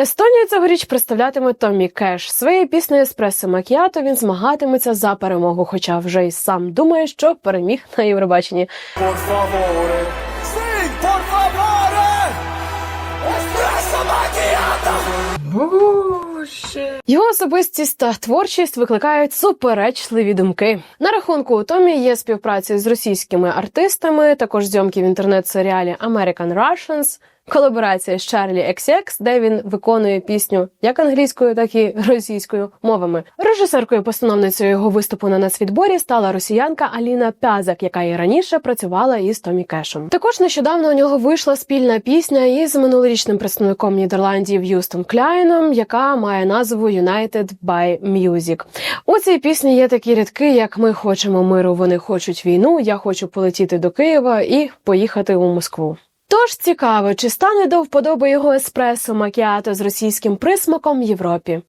Естонію цьогоріч представлятиме Томмі Кеш. Своєю піснею Еспресо Макіато він змагатиметься за перемогу, хоча вже й сам думає, що переміг на Євробаченні. Його особистість та творчість викликають суперечливі думки. На рахунку у Томі є співпраця з російськими артистами, також зйомки в інтернет-серіалі American Russians, колаборація з Чарлі XX, де він виконує пісню як англійською, так і російською мовами. Режисеркою постановницею його виступу на нацвідборі стала росіянка Аліна Пязак, яка і раніше працювала із Томі Кешем. Також нещодавно у нього вийшла спільна пісня із минулорічним представником Нідерландів Юстом Кляйном, яка має назву United by Music. У цій пісні є такі рядки, як ми хочемо миру, вони хочуть війну. Я хочу полетіти до Києва і поїхати у Москву. Тож цікаво, чи стане до вподоби його еспресо макіато з російським присмаком в Європі.